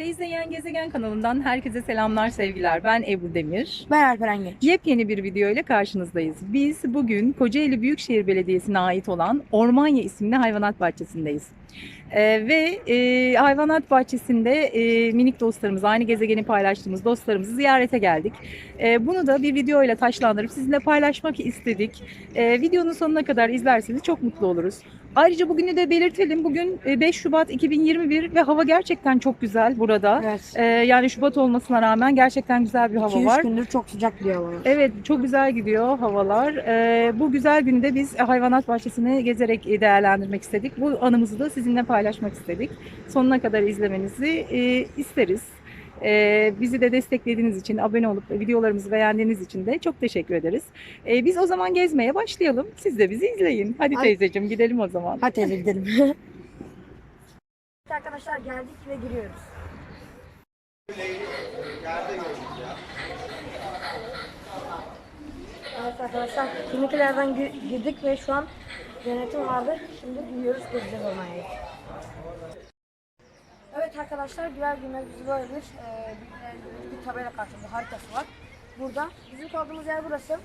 Teyzeyen Gezegen kanalından herkese selamlar sevgiler. Ben Ebru Demir. Ben Alperen Genç. Yepyeni bir video ile karşınızdayız. Biz bugün Kocaeli Büyükşehir Belediyesi'ne ait olan Ormanya isimli hayvanat bahçesindeyiz. Ee, ve e, hayvanat bahçesinde e, minik dostlarımız, aynı gezegeni paylaştığımız dostlarımızı ziyarete geldik. E, bunu da bir video ile taşlandırıp sizinle paylaşmak istedik. E, videonun sonuna kadar izlerseniz çok mutlu oluruz. Ayrıca bugünü de belirtelim. Bugün e, 5 Şubat 2021 ve hava gerçekten çok güzel burada. Evet. Ee, yani Şubat olmasına rağmen gerçekten güzel bir hava 2-3 var. gündür çok sıcak diyor hava. Evet çok güzel gidiyor havalar. Ee, bu güzel günde biz hayvanat bahçesini gezerek değerlendirmek istedik. Bu anımızı da sizinle paylaşmak istedik. Sonuna kadar izlemenizi e, isteriz. Ee, bizi de desteklediğiniz için, abone olup videolarımızı beğendiğiniz için de çok teşekkür ederiz. Ee, biz o zaman gezmeye başlayalım. Siz de bizi izleyin. Hadi Hadi. teyzeciğim gidelim o zaman. Hadi teyze gidelim. Arkadaşlar geldik ve giriyoruz. Evet arkadaşlar kimliklerden gi- girdik ve şu an denetim vardı. Şimdi gidiyoruz gezeceğiz ormanya. Evet arkadaşlar güzel günler bizi böyle bir, e, bir, tabela karşımızda haritası var. Burada bizim kaldığımız yer burası.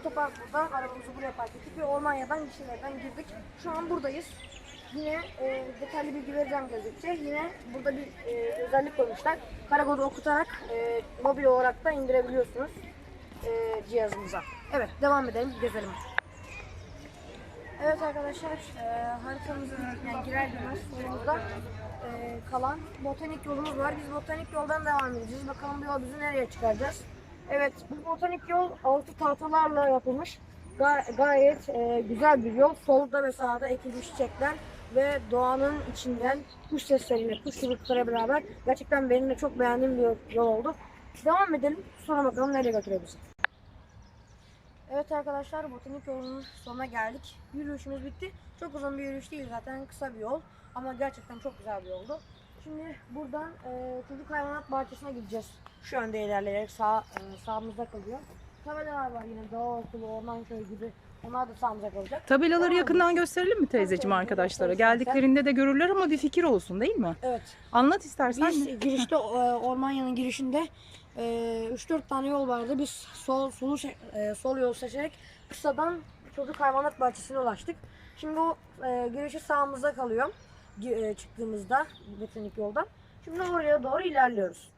Otopark burada. Arabamızı buraya park ettik ve Ormanya'dan Yeşiller'den girdik. Şu an buradayız. Yine e, detaylı bilgi vereceğim gezdikçe. Yine burada bir e, özellik koymuşlar. Karakodu okutarak e, mobil olarak da indirebiliyorsunuz e, cihazımıza. Evet devam edelim gezelim. Evet arkadaşlar e, haritamızın yani girer girmez solumuzda e, kalan botanik yolumuz var. Biz botanik yoldan devam edeceğiz. Bakalım bu yol bizi nereye çıkaracağız. Evet bu botanik yol altı tahtalarla yapılmış. Ga- gayet e, güzel bir yol. Solda ve sağda ekilmiş çiçekler ve doğanın içinden kuş sesleriyle, kuş çocuklara beraber gerçekten benim de çok beğendiğim bir yol oldu. Devam edelim. Sonra bakalım nereye götürüyor. Evet arkadaşlar botanik yolunun sonuna geldik. Yürüyüşümüz bitti. Çok uzun bir yürüyüş değil zaten kısa bir yol. Ama gerçekten çok güzel bir yoldu. Şimdi buradan e, çocuk hayvanat bahçesine gideceğiz. Şu yönde ilerleyerek sağ, e, sağımızda kalıyor. Tabelalar var yine doğa okulu, orman köyü gibi. Onlar da sağımıza kalacak. Tabelaları yakından gösterelim mi teyzeciğim arkadaşlara? Geldiklerinde de görürler ama bir fikir olsun değil mi? Evet. Anlat istersen. Biz girişte e, Ormanya'nın girişinde e, 3-4 tane yol vardı. Biz sol solu e, sol yol seçerek kısadan çocuk hayvanat bahçesine ulaştık. Şimdi o e, girişi sağımızda kalıyor. E, çıktığımızda botanik yoldan. Şimdi oraya doğru ilerliyoruz.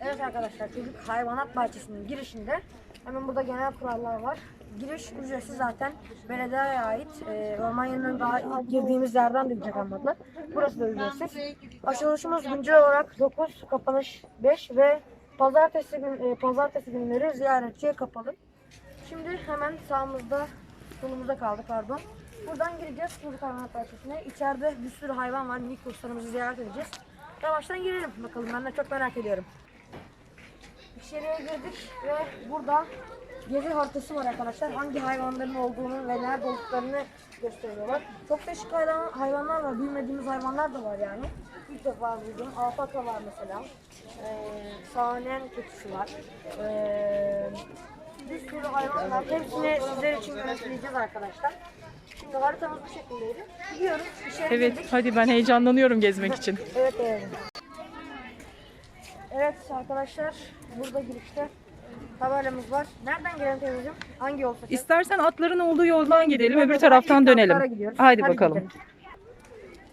Evet arkadaşlar çocuk hayvanat bahçesinin girişinde hemen burada genel kurallar var. Giriş ücretsiz zaten belediyeye ait. E, Ormanya'nın daha girdiğimiz yerden de ücret almadılar. Burası da ücretsiz. Açılışımız güncel olarak 9, kapanış 5 ve pazartesi gün e, pazartesi günleri ziyaretçiye kapalı. Şimdi hemen sağımızda solumuzda kaldı pardon. Buradan gireceğiz çocuk hayvanat bahçesine. İçeride bir sürü hayvan var. Minik kuşlarımızı ziyaret edeceğiz. Yavaştan girelim bakalım. Ben de çok merak ediyorum. İçeriye girdik ve burada gezi haritası var arkadaşlar. Hangi hayvanların olduğunu ve nerede olduklarını gösteriyorlar. Çok değişik hayvan, hayvanlar var. Bilmediğimiz hayvanlar da var yani. İlk defa duydum. Alpaka var mesela. Ee, sahnen kötüsü var. Ee, bir sürü hayvan var. Hepsini sizler için göstereceğiz arkadaşlar. Şimdi haritamız bu şekildeydi. Gidiyoruz. Evet girdik. hadi ben heyecanlanıyorum gezmek için. Evet evet. Evet arkadaşlar burada girişte tabelamız var. Nereden gelen teyzeciğim? Hangi yol seçelim? İstersen atların olduğu yoldan gidelim öbür taraftan dönelim. gidiyoruz. Haydi bakalım. gidelim.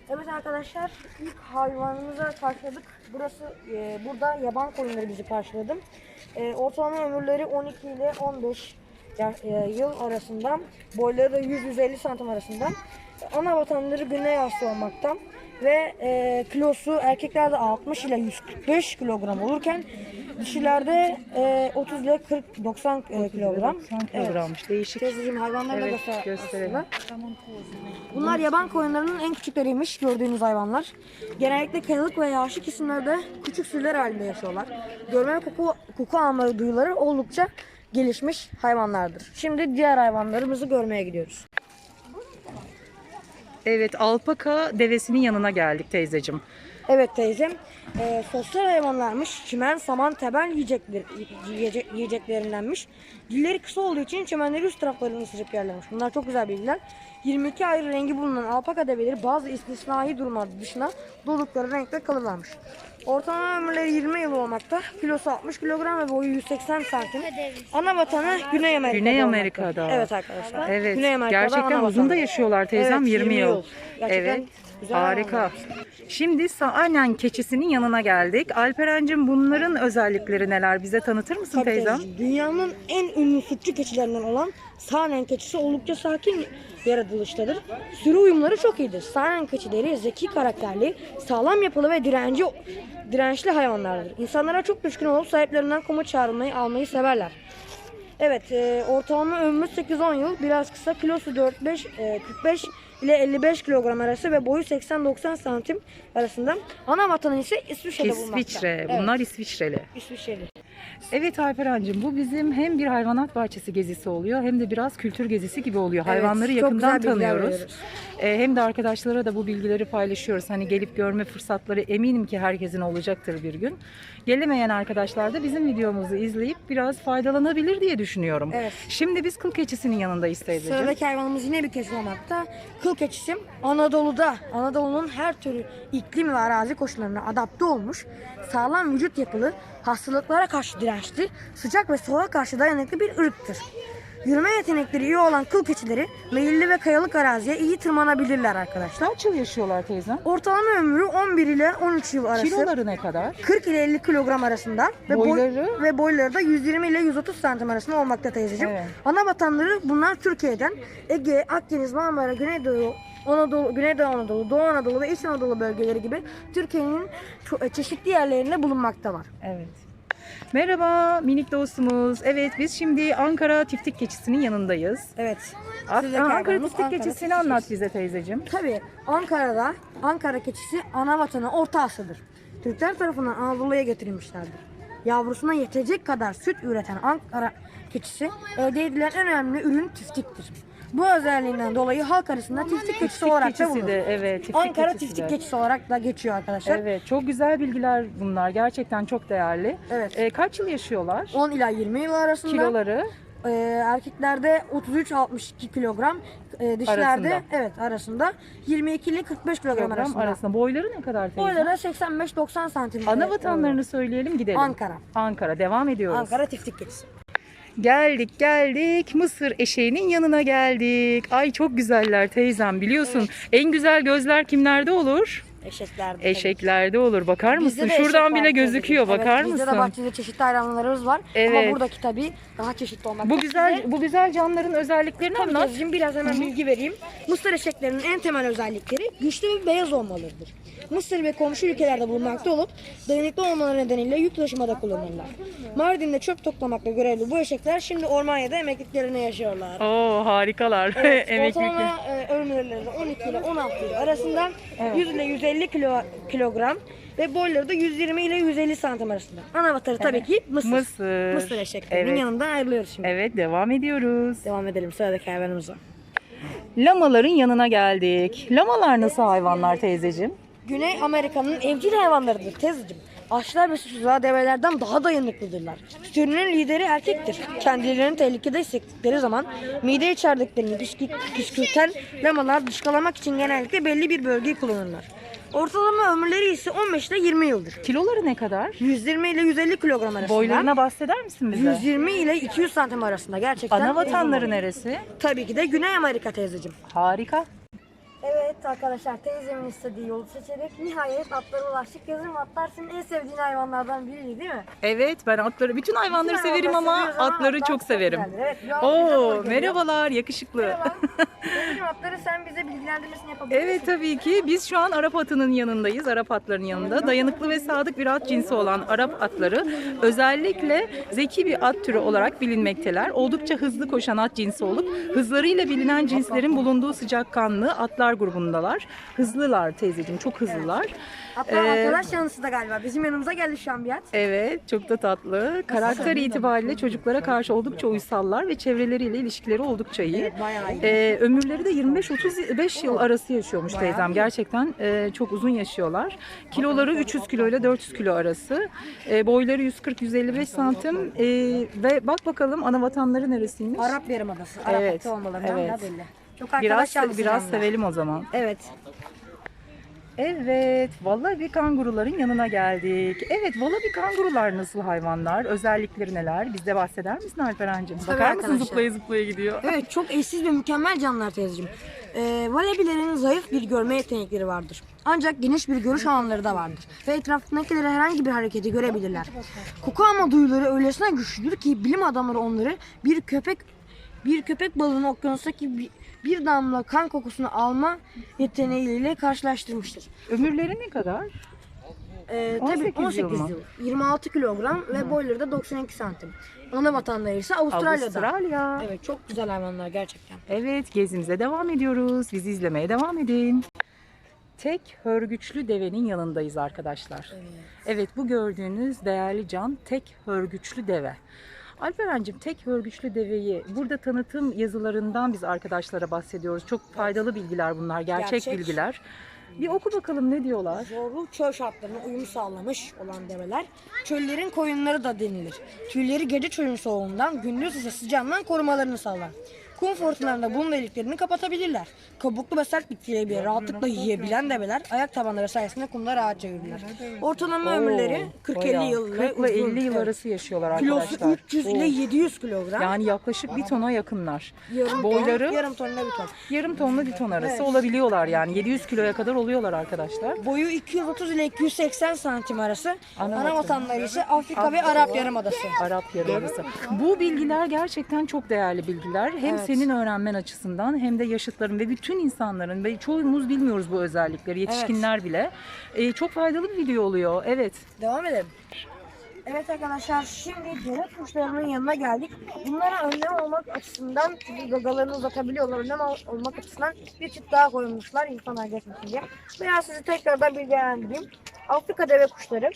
Evet arkadaşlar ilk hayvanımıza karşıladık. Burası e, burada yaban koyunları bizi karşıladı. E, ortalama ömürleri 12 ile 15 ya- e, yıl arasında. Boyları da 100-150 santim arasında. Ana vatanları Güney Asya olmaktan ve e, kilosu erkeklerde 60 ile 145 kilogram olurken dişilerde e, 30 ile 40 90 e, kilogram. Evet. Kilogrammış değişik. Teyzeciğim hayvanları da Evet, göster gösterelim. Bunlar yaban koyunlarının en küçükleriymiş gördüğünüz hayvanlar. Genellikle kayalık ve yağışlı kesimlerde küçük sürüler halinde yaşıyorlar. Görme ve koku, koku alma duyuları oldukça gelişmiş hayvanlardır. Şimdi diğer hayvanlarımızı görmeye gidiyoruz. Evet alpaka devesinin yanına geldik teyzeciğim. Evet teyzem. Ee, sosyal hayvanlarmış. Çimen, saman, teben yiyecekler, yiyecek, yiyeceklerindenmiş. Dilleri kısa olduğu için çimenleri üst taraflarını ısırıp yerlermiş. Bunlar çok güzel bilgiler. 22 ayrı rengi bulunan alpaka develeri bazı istisnai durumlar dışına doğdukları renkte kalırlarmış. Ortalama ömürleri 20 yıl olmakta. Kilosu 60 kilogram ve boyu 180 santim. Ana vatanı Güney Amerika'da. Güney olmakta. Amerika'da. Evet arkadaşlar. Evet. Güney Amerika'da Gerçekten uzun da yaşıyorlar teyzem Evet, 20 yıl. Gerçekten Evet. güzel Harika. hayvanlar. Şimdi Saanen keçisinin yanına geldik. Alperen'cim bunların özellikleri neler? Bize tanıtır mısın Tabii teyzem? teyzeciğim. Dünyanın en ünlü sütçü keçilerinden olan Saanen keçisi oldukça sakin yaratılıştadır. Sürü uyumları çok iyidir. Saanen keçileri zeki karakterli, sağlam yapılı ve direnci dirençli hayvanlardır. İnsanlara çok düşkün olup sahiplerinden komut çağrılmayı almayı severler. Evet, e, ortalama ömrü 8-10 yıl, biraz kısa, kilosu 4-5, e, 45 ile 55 kilogram arası ve boyu 80-90 santim arasında. Ana vatanı ise İsviçre'de bulunmakta. İsviçre. Evet, Bunlar İsviçreli. İsviçreli. Evet Alperen'cim bu bizim hem bir hayvanat bahçesi gezisi oluyor hem de biraz kültür gezisi gibi oluyor. Evet, Hayvanları yakından tanıyoruz. Ee, hem de arkadaşlara da bu bilgileri paylaşıyoruz. Hani gelip görme fırsatları eminim ki herkesin olacaktır bir gün. Gelemeyen arkadaşlar da bizim videomuzu izleyip biraz faydalanabilir diye düşünüyorum. Evet. Şimdi biz kıl keçisinin yanındayız teyzeciğim. Sıradaki hayvanımız yine bir keçi olmakta. Kıl keçisi Anadolu'da, Anadolu'nun her türlü iklim ve arazi koşullarına adapte olmuş, sağlam vücut yapılı, hastalıklara karşı dirençli, sıcak ve soğuğa karşı dayanıklı bir ırktır. Yürüme yetenekleri iyi olan kıl keçileri meyilli ve kayalık araziye iyi tırmanabilirler arkadaşlar. Kaç yıl yaşıyorlar teyzem? Ortalama ömrü 11 ile 13 yıl arası. Kiloları ne kadar? 40 ile 50 kilogram arasında ve boy- Boyları? ve boyları da 120 ile 130 santim arasında olmakta teyzeciğim. Evet. Ana vatanları bunlar Türkiye'den Ege, Akdeniz, Marmara, Güneydoğu, Anadolu, Güneydoğu Anadolu, Doğu Anadolu ve İç Anadolu bölgeleri gibi Türkiye'nin ço- çeşitli yerlerinde bulunmaktalar. Evet. Merhaba minik dostumuz. Evet biz şimdi Ankara Tiftik Keçisi'nin yanındayız. Evet. Ak- Sizdeki Ankara hayvanımız Tiftik Ankara Keçisi'ni Tiftik anlat Keçisi. bize teyzeciğim. Tabii Ankara'da Ankara keçisi ana vatanı Orta Asya'dır. Türkler tarafından Anadolu'ya getirilmişlerdir. Yavrusuna yetecek kadar süt üreten Ankara keçisi elde edilen en önemli ürün tiftiktir. Bu özelliğinden dolayı halk arasında tiftik keçisi olarak da keçisi bulunur. de evet. Tiftik Ankara keçisi tiftik de. keçisi olarak da geçiyor arkadaşlar. Evet çok güzel bilgiler bunlar. Gerçekten çok değerli. Evet. Ee, kaç yıl yaşıyorlar? 10 ila 20 yıl arasında. Kiloları e, erkeklerde 33-62 kilogram, e, dişilerde Arasında. evet arasında 22 ile 45 kilogram, kilogram arasında. arasında. Boyları ne kadar teyze? Boyları 85-90 santim. Ana vatanlarını söyleyelim gidelim. Ankara. Ankara. Devam ediyoruz. Ankara tiftik keçisi. Geldik geldik Mısır eşeğinin yanına geldik. Ay çok güzeller teyzem biliyorsun. En güzel gözler kimlerde olur? Eşeklerde. Eşeklerde olur. Bakar Bizde mısın? de Şuradan eşek var bile tabii. gözüküyor. Evet, Bakar bizde mısın? de bahçede çeşitli hayvanlarımız var. Evet. Ama buradaki tabii daha çeşitli olmakta. Bu güzel bu güzel canlıların özelliklerini Tabii anlat. teyzeciğim, biraz hemen bilgi vereyim. Mısır eşeklerinin en temel özellikleri güçlü ve beyaz olmalarıdır. Mısır ve komşu ülkelerde bulunmakta olup dayanıklı olmaları nedeniyle yük taşımada kullanırlar. Mardin'de çöp toplamakla görevli bu eşekler şimdi Ormanya'da emekliliklerini yaşıyorlar. Oo harikalar. Evet, Emeklilik. ortalama e, ömürleri de 12 ile 16 yıl arasında Evet. 100 ile 150 kilo, kilogram ve boyları da 120 ile 150 santim arasında. Ana vatanı tabii ki Mısır. Mısır. Mısır eşeklerinin Evet. yanından ayrılıyoruz şimdi. Evet devam ediyoruz. Devam edelim sıradaki hayvanımıza. Lamaların yanına geldik. Lamalar nasıl hayvanlar teyzeciğim? Güney Amerika'nın evcil hayvanlarıdır teyzeciğim. Açlar ve susuzluğa develerden daha dayanıklıdırlar. Sürünün lideri erkektir. Kendilerini tehlikede hissettikleri zaman mide içerdiklerini püskü- püskürten lamalar dışkılamak için genellikle belli bir bölgeyi kullanırlar. Ortalama ömürleri ise 15 ile 20 yıldır. Kiloları ne kadar? 120 ile 150 kilogram arasında. Boylarına bahseder misin bize? 120 ile 200 santim arasında gerçekten. Ana vatanları neresi? Tabii ki de Güney Amerika teyzeciğim. Harika. Evet arkadaşlar teyzemin istediği yolu seçerek nihayet atlara ulaştık. Yazım atlar senin en sevdiğin hayvanlardan biriydi değil mi? Evet ben atları bütün hayvanları Bütün severim ama atları atlar çok severim. Evet, Oo merhabalar yakışıklı. Merhaba. Teyzeciğim atları sen bize bilgilendirmesini yapabilir Evet tabii ki. Biz şu an Arap atının yanındayız. Arap atların yanında. Dayanıklı ve sadık bir at cinsi olan Arap atları özellikle zeki bir at türü olarak bilinmekteler. Oldukça hızlı koşan at cinsi olup hızlarıyla bilinen cinslerin bulunduğu sıcakkanlı atlar grubundalar. Hızlılar teyzeciğim, çok hızlılar. Hatta Ee, arkadaş yanısı da galiba. Bizim yanımıza geldi şu an bir at. Evet, çok da tatlı. Karakter itibariyle çocuklara karşı oldukça uysallar ve çevreleriyle ilişkileri oldukça iyi. Evet, iyi. Ee, ömür ömürleri de 25-35 yıl arası yaşıyormuş Bayağı teyzem. iyi. Gerçekten e, çok uzun yaşıyorlar. Kiloları 300 kilo ile 400 kilo arası. E, boyları 140-155 santim. E, ve bak bakalım ana vatanları neresiymiş? Arap Yarımadası. Arap Evet, olmalarından evet. da belli. Çok Biraz biraz sevelim o zaman. Evet. Evet, vallahi kanguruların yanına geldik. Evet, vallahi kangurular nasıl hayvanlar? Özellikleri neler? Bize bahseder misin Alperen'cim? Bakar mısın arkadaşlar. zıplaya zıplaya gidiyor. Evet çok eşsiz ve mükemmel canlılar teyzeciğim. Ee, Valebilerin zayıf bir görme yetenekleri vardır. Ancak geniş bir görüş alanları da vardır. Ve etrafındakileri herhangi bir hareketi görebilirler. Koku alma duyuları öylesine güçlüdür ki bilim adamları onları bir köpek bir köpek balığının okyanustaki bir, bir damla kan kokusunu alma yeteneğiyle karşılaştırmıştır. Ömürleri ne kadar? Ee, 18 tabii yıl 18 mı? yıl, 26 kilogram ve boyları da 92 santim. Ana vatanları ise Avustralya'da. Avustralya. Evet çok güzel hayvanlar gerçekten. Evet, gezimize devam ediyoruz. Bizi izlemeye devam edin. Tek hörgüçlü devenin yanındayız arkadaşlar. Evet, bu gördüğünüz değerli can tek hörgüçlü deve. Alperen'cim tek hörgüçlü deveyi burada tanıtım yazılarından biz arkadaşlara bahsediyoruz. Çok faydalı bilgiler bunlar, gerçek, Gerçek. bilgiler. Bir oku bakalım ne diyorlar? Zorlu çöl şartlarına uyum sağlamış olan develer çöllerin koyunları da denilir. Tüyleri gece çölün soğuğundan, gündüz ise sıcağından korumalarını sağlar. Kum fırtınalarında bunun deliklerini kapatabilirler. Kabuklu ve sert bitkileri bile rahatlıkla yiyebilen develer ayak tabanları sayesinde kumda rahatça yürürler. Ortalama ömürleri 40-50 yıl ile 40 ile 50 yıl arası yaşıyorlar Kilosu arkadaşlar. 300 ile Oo. 700 kilogram. Yani yaklaşık bir tona yakınlar. yarım boyları- ton, yarım tonla bir ton. Yarım tonla bir ton arası Evet. olabiliyorlar yani. 700 kiloya kadar oluyorlar arkadaşlar. Boyu 230 ile 280 santim arası. Ana Ana, vatan. vatanları ise Afrika ve Arap Yarımadası. Arap Yarımadası. Bu bilgiler gerçekten çok değerli bilgiler. Hem Evet. Senin öğrenmen açısından hem de yaşıtların ve bütün insanların ve çoğumuz bilmiyoruz bu özellikleri. Yetişkinler bile. Ee, çok faydalı bir video oluyor. Evet. Devam edelim. Evet arkadaşlar şimdi deve kuşlarının yanına geldik. Bunlara önlem olmak açısından çünkü gagalarını uzatabiliyorlar. Önlem al- olmak açısından bir çift daha koymuşlar insanlar geçmesin diye. Biraz sizi tekrardan bilgilendireyim. Afrika deve kuşları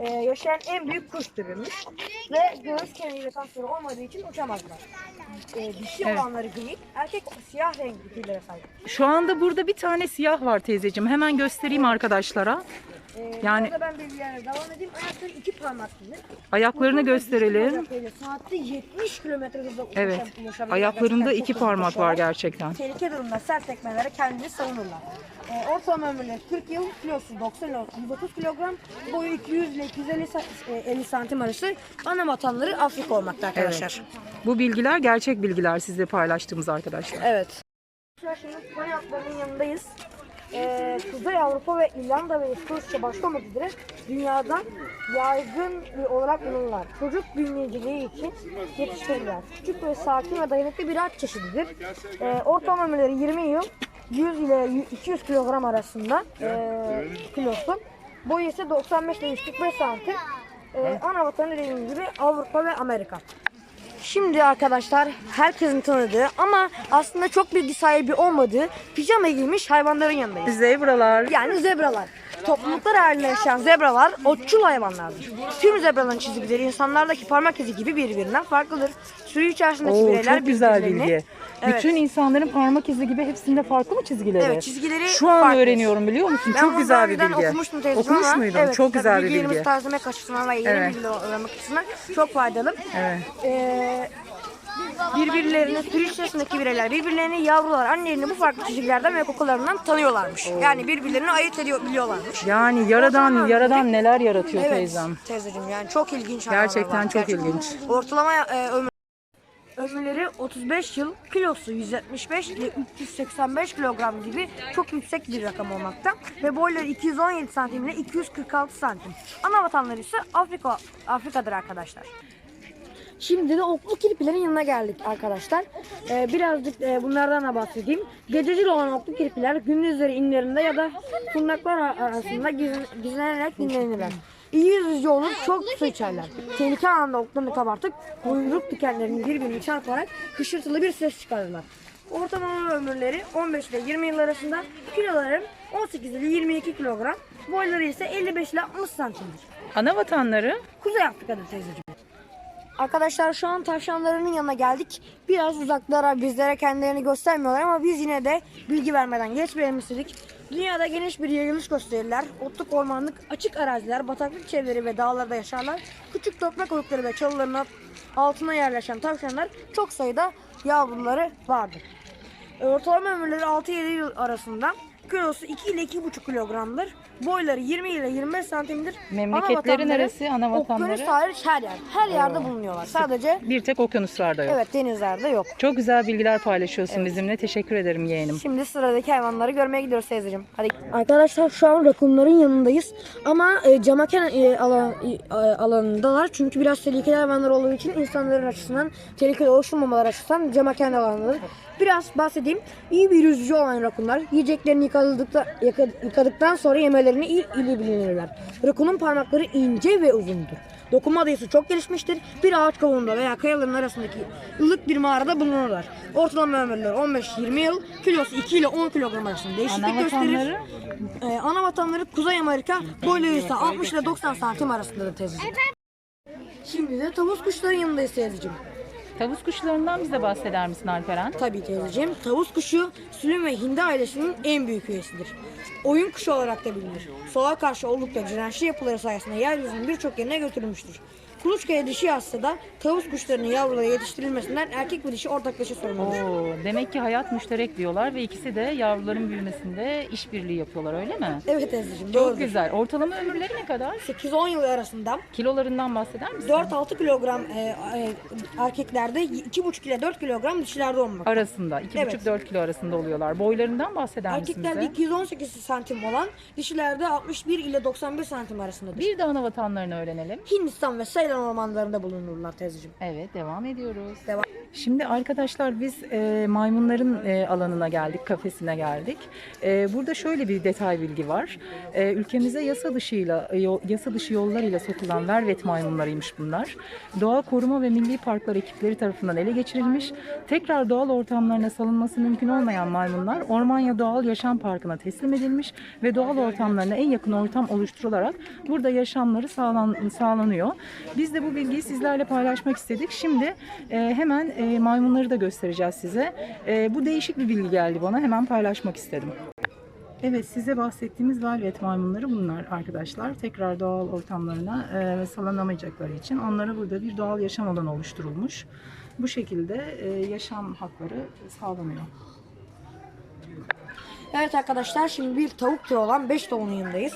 e, yaşayan en büyük kuş türüymüş. Ve göğüs kemiği ve kasları olmadığı için uçamazlar. E, dişi Evet. olanları gri, erkek siyah renkli tüylere sahip. Şu anda burada bir tane siyah var teyzeciğim. Hemen göstereyim arkadaşlara. E, Yani- Burada ben bilgilerine devam edeyim. Ayakları iki parmaklıdır. Ayaklarını gösterelim. Saatte 70 kilometre hızla ulaşan- Evet. ulaşabilir. Ayaklarında Gerçekten iki çok hızlı parmak var gerçekten. Tehlike durumunda sert tekmelere kendini savunurlar. Ee, ortalama ömürleri 40 yıl, kilosu 90 ile 130 kilogram, boyu 200 ile 250 sa- e, 50 santim arası. Ana vatanları Afrika olmakta arkadaşlar. Bu bilgiler gerçek bilgiler sizle paylaştığımız arkadaşlar. Evet. Şimdi Konyakların yanındayız. Ee, Kuzey Avrupa ve İrlanda ve İskoçya başta olmak üzere dünyada yaygın olarak bulunurlar. Çocuk büyümeyiciliği için yetiştirirler. Küçük ve sakin ve dayanıklı bir at çeşididir. Ee, ortalama ömürleri 20 yıl, 100 ile 200 kilogram arasında ee, kilosu. Boyu ise 95 ile 145 santim. Ee, ana vatanı dediğim gibi Avrupa ve Amerika. Şimdi arkadaşlar herkesin tanıdığı ama aslında çok bilgi sahibi olmadığı pijama giymiş hayvanların yanındayız. Zebralar. Yani zebralar. Topluluklar halinde yaşayan zebralar otçul hayvanlardır. Tüm zebraların çizgileri insanlardaki parmak izi gibi birbirinden farklıdır. Sürü içerisindeki Oo, bireyler çok güzel birbirlerini- bilgi. Evet. Bütün insanların parmak izi gibi hepsinde farklı mı çizgileri? Evet, çizgileri Şu an farklı. öğreniyorum biliyor musun? Ben çok bunu güzel bir önceden bilgi. okumuştum teyzeciğim Okumuş ama muydun? evet, çok tabii güzel bir bilgilerimizi bilgi. tazelemek açısından ve yeni Evet. bilgiler öğrenmek açısından çok faydalı. Evet. Ee, birbirlerini, sürü içerisindeki bireyler birbirlerini yavrular annelerini bu farklı çizgilerden ve kokularından tanıyorlarmış. Yani birbirlerini ayırt ediyor biliyorlarmış. Yani yaradan yaradan neler yaratıyor Evet teyzem. teyzeciğim yani çok ilginç hayvanlar Gerçekten var. çok ilginç. Ortalama e, ömür ömürleri 35 yıl, kilosu 175 ile 385 kilogram gibi çok yüksek bir rakam olmakta ve boyları 217 santim ile 246 santim. Ana vatanları ise Afrika Afrika'dır arkadaşlar. Şimdi de oklu kirpilerin yanına geldik arkadaşlar. Ee, birazcık e, bunlardan da bahsedeyim. Gececil olan oklu kirpiler gündüzleri inlerinde ya da fırnaklar arasında gizlen- gizlenerek dinlenirler. İyi yüzücü olur, çok su içerler. Tehlike anında oklarını kabartıp kuyruk dikenlerini birbirini çarparak hışırtılı bir ses çıkarırlar. Ortalama ömürleri 15 ile 20 yıl arasında, kiloları 18 ile 22 kilogram, boyları ise 55 ile 60 santimdir. Ana vatanları Kuzey Afrika'da teyzeciğim. Arkadaşlar şu an tavşanlarının yanına geldik. Biraz uzaklara bizlere kendilerini göstermiyorlar ama biz yine de bilgi vermeden geçmeyelim istedik. Dünyada geniş bir yayılış gösterirler. Otluk, ormanlık, açık araziler, bataklık çevreleri ve dağlarda yaşarlar. Küçük toprak oyukları ve çalıların altına yerleşen tavşanlar çok sayıda yavruları vardır. Ortalama ömürleri 6-7 yıl arasında. Kilosu 2 ile 2,5 kilogramdır. Boyları 20 ile 25 santimdir. Memleketleri Ana vatanları neresi? Ana vatanları? Okyanus hariç her yer. Her yerde bulunuyorlar. Sadece Bir tek okyanuslarda yok. evet denizlerde yok. Çok güzel bilgiler paylaşıyorsun bizimle. Teşekkür ederim yeğenim. Şimdi sıradaki hayvanları görmeye gidiyoruz teyzeciğim. Hadi. Arkadaşlar şu an rakunların yanındayız. Ama e, camaken e, alan, e, alanındalar. Çünkü biraz tehlikeli hayvanlar olduğu için insanların açısından tehlikeli oluşturmamalar açısından camaken alanındalar. Biraz bahsedeyim. İyi bir yüzücü olan rakunlar yiyeceklerini yıkadıktan, yıka- yıkadıktan sonra yemelerini iyi, iyi bilinirler. Rakunun parmakları ince ve uzundur. Dokunma dayısı çok gelişmiştir. Bir ağaç kavuğunda veya kayaların arasındaki ılık bir mağarada bulunurlar. Ortalama ömürleri 15-20 yıl, kilosu 2 ile 10 kilogram arasında değişiklik Ana gösterir. Ee, ana vatanları Kuzey Amerika, boyları ise 60 ile 90 santim arasındadır teyzeciğim. Şimdi de tavus kuşların yanındayız teyzeciğim. Tavus kuşlarından bize bahseder misin Alperen? Tabii teyzeciğim. Tavus kuşu sülün ve hindi ailesinin en büyük üyesidir. Oyun kuşu olarak da bilinir. Soğuğa karşı oldukça dirençli yapıları sayesinde yeryüzünün birçok yerine götürülmüştür. Kuluçkaya dişi hasta da tavus kuşlarının yavrulara yetiştirilmesinden erkek ve dişi ortaklaşa sorumludur. Oo, demek ki hayat müşterek diyorlar ve ikisi de yavruların büyümesinde işbirliği yapıyorlar öyle mi? Evet teyzeciğim Çok doğrudur. güzel. Ortalama ömürleri ne kadar? 8-10 yıl arasında Kilolarından bahseder misin? 4-6 kilogram e, e, erkeklerde 2,5 ile 4 kilogram dişilerde olmak. Arasında. 2,5-4 kilo arasında oluyorlar. Boylarından bahseder misin Erkeklerde bize? 218 santim olan dişilerde 61 ile 91 santim arasındadır. Bir de ana vatanlarını öğrenelim. Hindistan ve Seylan ormanlarında bulunurlar teyzeciğim. Evet devam ediyoruz. Devam. Şimdi arkadaşlar biz e, maymunların e, alanına geldik, kafesine geldik. E, burada şöyle bir detay bilgi var. E, ülkemize yasa dışıyla e, yasa dışı yollarıyla sokulan vervet maymunlarıymış bunlar. Doğa Koruma ve Milli Parklar ekipleri tarafından ele geçirilmiş. Tekrar doğal ortamlarına salınması mümkün olmayan maymunlar Ormanya Doğal Yaşam Parkı'na teslim edilmiş ve doğal ortamlarına en yakın ortam oluşturularak burada yaşamları sağlan, sağlanıyor. Biz de bu bilgiyi sizlerle paylaşmak istedik. Şimdi e, hemen e, maymunları da göstereceğiz size. E, bu değişik bir bilgi geldi bana. Hemen paylaşmak istedim. Evet size bahsettiğimiz velvet maymunları bunlar arkadaşlar. Tekrar doğal ortamlarına e, salanamayacakları için onlara burada bir doğal yaşam alanı oluşturulmuş. Bu şekilde e, yaşam hakları sağlanıyor. Evet arkadaşlar şimdi bir tavuk türü olan 5 tavuğun yanındayız.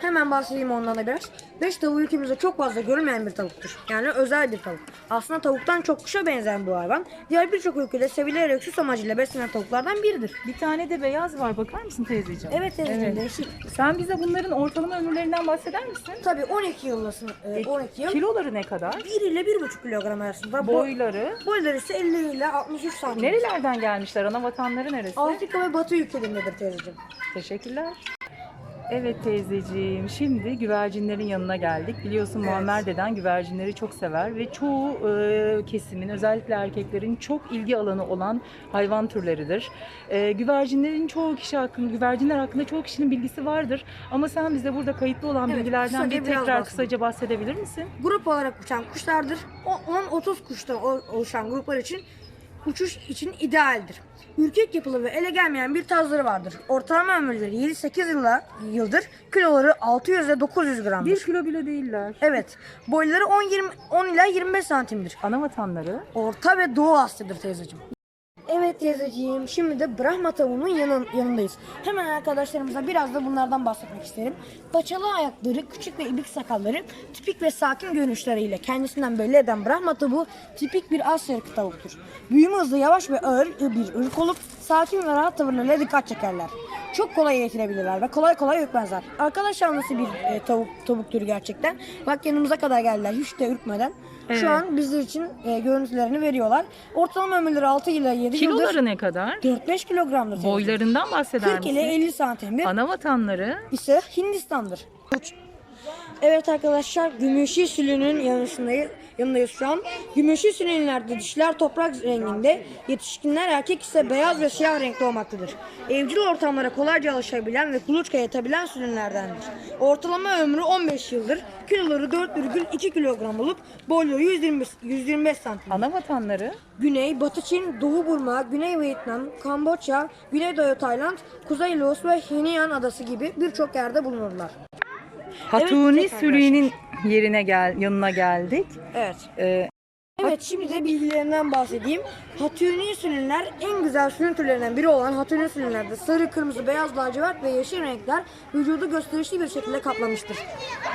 Hemen bahsedeyim ondan da biraz. 5 tavuğu ülkemizde çok fazla görülmeyen bir tavuktur. Yani özel bir tavuk. Aslında tavuktan çok kuşa benzeyen bu hayvan. Diğer birçok ülkede sevilerek süs amacıyla beslenen tavuklardan biridir. Bir tane de beyaz var bakar mısın teyzeciğim? Evet teyzeciğim Evet. değişik. Sen bize bunların ortalama ömürlerinden bahseder misin? Tabii 12 yıllasın, e, 12 yıl. Kiloları ne kadar? 1 ile 1,5 kilogram arasında. Boy, Boyları? boyları ise 50 ile 63 santim. Nerelerden gelmişler? Ana vatanları neresi? Afrika ve Batı ülkelerindedir teyzeciğim. Teşekkürler. Evet teyzeciğim, şimdi güvercinlerin yanına geldik. Biliyorsun Muammer deden güvercinleri çok sever ve çoğu e, kesimin, özellikle erkeklerin çok ilgi alanı olan hayvan türleridir. E, güvercinlerin çoğu kişi hakkında, güvercinler hakkında çoğu kişinin bilgisi vardır. Ama sen bize burada kayıtlı olan Evet, bilgilerden bir tekrar bahsedeyim. kısaca bahsedebilir misin? Grup olarak uçan kuşlardır. O 10-30 kuştan oluşan gruplar için uçuş için idealdir. Ürkek yapılı ve ele gelmeyen bir tarzları vardır. Ortalama ömürleri 7-8 yılla, yıldır. Kiloları 600 ile 900 gramdır. Bir kilo bile değiller. Evet. Boyları 10-20 10 ila 25 santimdir. Ana vatanları Orta ve Doğu Asya'dır teyzeciğim. Evet teyzeciğim şimdi de Brahma tavuğunun yanın, yanındayız. Hemen arkadaşlarımıza biraz da bunlardan bahsetmek isterim. Paçalı ayakları, küçük ve ibik sakalları, tipik ve sakin görünüşleriyle kendisinden belli eden Brahma tavuğu tipik bir Asya ırkı tavuktur. Büyüme hızı yavaş ve ağır bir ırk olup sakin ve rahat tavırlarıyla dikkat çekerler. Çok kolay eğitilebilirler ve kolay kolay ürkmezler. Arkadaşlar nasıl bir e, tavuk tavuk türü gerçekten. Bak yanımıza kadar geldiler hiç de ürkmeden. Evet. Şu an bizler için e, görüntülerini veriyorlar. Ortalama ömürleri 6 ile 7 yıldır. kiloları ne kadar? 4-5 kilogramdır. Boylarından bahseder 40 ile misin? 50 santimdir. Ana vatanları ise Hindistan'dır. Uç- Evet arkadaşlar Gümüşü Sülü'nün yanısındayız, yanındayız şu an. Gümüşü Sülünlerde dişler toprak renginde, yetişkinler erkek ise beyaz ve siyah renkli olmaktadır. Evcil ortamlara kolayca alışabilen ve kuluçka yatabilen sülünlerdendir. Ortalama ömrü 15 yıldır. Kiloları 4,2 kilogram olup boyları 120, 125 santim. Ana vatanları Güney, Batı Çin, Doğu Burma, Güney Vietnam, Kamboçya, Güneydoğu Tayland, Kuzey Laos ve Hainan adası gibi birçok yerde bulunurlar. Hatuni Evet, Sülü'nün yerine gel yanına geldik. Evet. Ee, Evet şimdi de bilgilerinden bahsedeyim. Hatuni sülünler en güzel sülün türlerinden biri olan hatuni sülünlerde sarı, kırmızı, beyaz, lacivert ve yeşil renkler vücudu gösterişli bir şekilde kaplamıştır.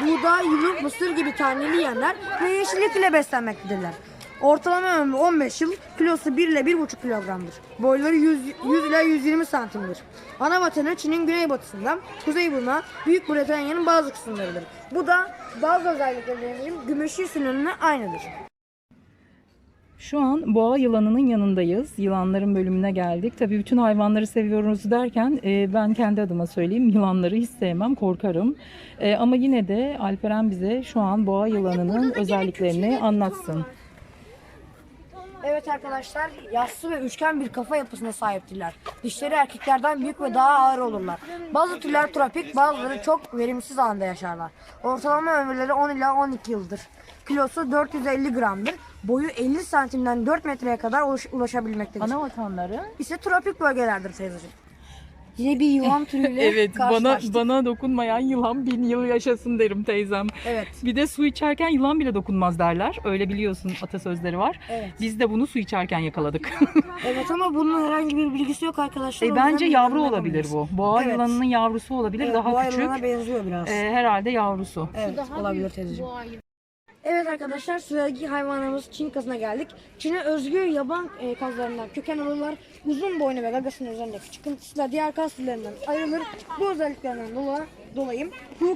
Buğday, yulaf, mısır gibi taneli yemler ve yeşillik ile beslenmektedirler. Ortalama ömrü 15 yıl, kilosu 1 ile 1,5 kilogramdır. Boyları 100, 100 ile 120 santimdir. Ana vatanı Çin'in güneybatısından Kuzey Burma, Büyük Britanya'nın bazı kısımlarıdır. Bu da bazı özelliklerinin gümüşü sülününe aynıdır. Şu an boğa yılanının yanındayız. Yılanların bölümüne geldik. Tabii bütün hayvanları seviyoruz derken e, ben kendi adıma söyleyeyim. Yılanları hiç sevmem, korkarım. E, ama yine de Alperen bize şu an boğa yılanının özelliklerini anlatsın. Evet arkadaşlar, yassı ve üçgen bir kafa yapısına sahiptirler. Dişleri erkeklerden büyük ve daha ağır olurlar. Bazı türler tropik, bazıları çok verimsiz alanda yaşarlar. Ortalama ömürleri 10 ila 12 yıldır. Kilosu 450 gramdır. Boyu 50 santimden 4 metreye kadar ulaş- ulaşabilmektedir. Ana vatanları? ise tropik bölgelerdir teyzeciğim. Yine bir yılan türüyle Evet, bana karşılaştık. bana dokunmayan yılan bin yıl yaşasın derim teyzem. Evet. Bir de su içerken yılan bile dokunmaz derler. Öyle biliyorsun atasözleri var. Evet. Biz de bunu su içerken yakaladık. Evet ama bunun herhangi bir bilgisi yok arkadaşlar. e, O yüzden bence bir yavru olabilir koyuyoruz. bu. Boğa Evet. yılanının yavrusu olabilir. Evet, daha boğa küçük. yılanına benziyor biraz. E, herhalde yavrusu. Evet olabilir teyzeciğim. Evet arkadaşlar sıradaki hayvanımız Çin kazına geldik. Çin'e özgü yaban e, kazlarından köken alırlar. Uzun boynu ve gagasının üzerindeki çıkıntısıyla diğer kaz türlerinden ayrılır. Bu özelliklerinden dolayı, dolayı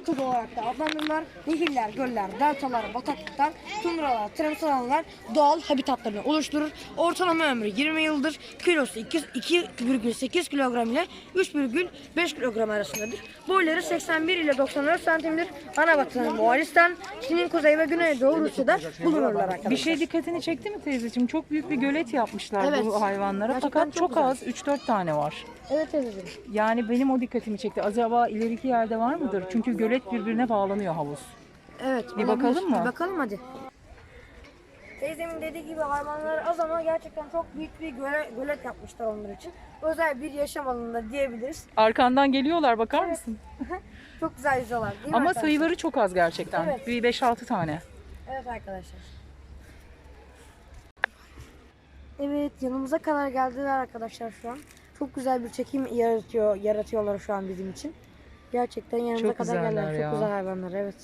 kız olarak da adlandırırlar. Nehirler, göller, deltalar, bataklıklar, tundralar, tarımsal alanlar doğal habitatlarını oluşturur. Ortalama ömrü 20 yıldır. Kilosu 2 2,8 kilogram ile 3,5 kilogram arasındadır. Boyları 81 ile 94 santimdir. Ana vatanı Moğolistan, Çin'in kuzey ve güneydoğu Rusya'da bulunurlar arkadaşlar. Bir şey dikkatini çekti mi teyzeciğim? Çok büyük bir gölet yapmışlar Evet. bu hayvanlara. Gerçekten Fakat çok çok, az 3-4 tane var. Evet teyzeciğim. Yani benim o dikkatimi çekti. Acaba ileriki yerde var mıdır? Çünkü gölet birbirine bağlanıyor havuz. Evet. Bir olabilir. bakalım mı? Bir bakalım hadi. Teyzemin dediği gibi hayvanlar az ama gerçekten çok büyük bir göle, gölet yapmışlar onlar için. Özel bir yaşam alanında diyebiliriz. Arkandan geliyorlar bakar mısın? Çok güzel yüzüyorlar değil mi Ama arkadaşlar? sayıları çok az gerçekten. Evet. Bir 5-6 tane. Evet arkadaşlar. Evet yanımıza kadar geldiler arkadaşlar şu an. Çok güzel bir çekim yaratıyor yaratıyorlar şu an bizim için. Gerçekten yanımıza Çok kadar güzeller geldiler. ya. Çok güzel hayvanlar evet.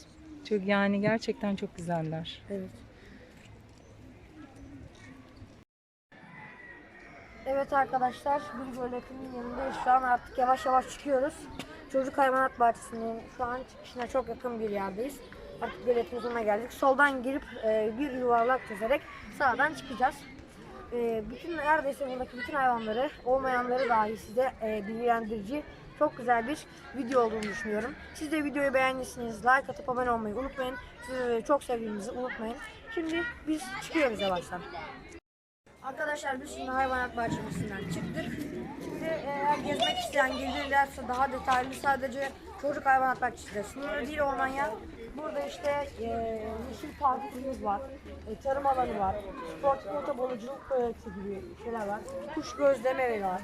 Çok yani gerçekten çok güzeller. Evet. Evet arkadaşlar bir göletinin yanındayız. Şu an artık yavaş yavaş çıkıyoruz. Çocuk hayvanat bahçesinin şu an çıkışına çok yakın bir yerdeyiz. Artık göletin sonuna geldik. Soldan girip e, bir yuvarlak çizerek sağdan çıkacağız. E, bütün neredeyse buradaki bütün hayvanları, olmayanları dahi size e, bilgilendirici çok güzel bir video olduğunu düşünüyorum. Siz de videoyu beğendiyseniz like atıp abone olmayı unutmayın. Sizi çok sevdiğimizi unutmayın. Şimdi biz çıkıyoruz yavaştan. Arkadaşlar biz şimdi hayvanat bahçesinden çıktık. Şimdi eğer gezmek isteyen gelirlerse daha detaylı sadece çocuk hayvanat bahçesinde sınırlı değil Ormanya. Burada işte e, yeşil parkımız var, e, tarım alanı var, sportif otobalıcılık öğretisi gibi şeyler var. Kuş gözleme var,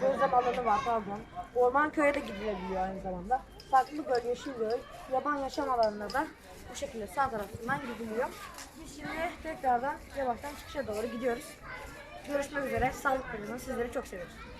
gözlem alanı var pardon. Orman köye de gidilebiliyor aynı zamanda. Saklıgöl, Yeşilgöl, yaban yaşam alanına da bu şekilde sağ tarafından gidiliyor. Biz şimdi tekrardan yavaştan çıkışa doğru gidiyoruz. Görüşmek üzere. Sağlıklı kalın. Sizleri çok seviyoruz.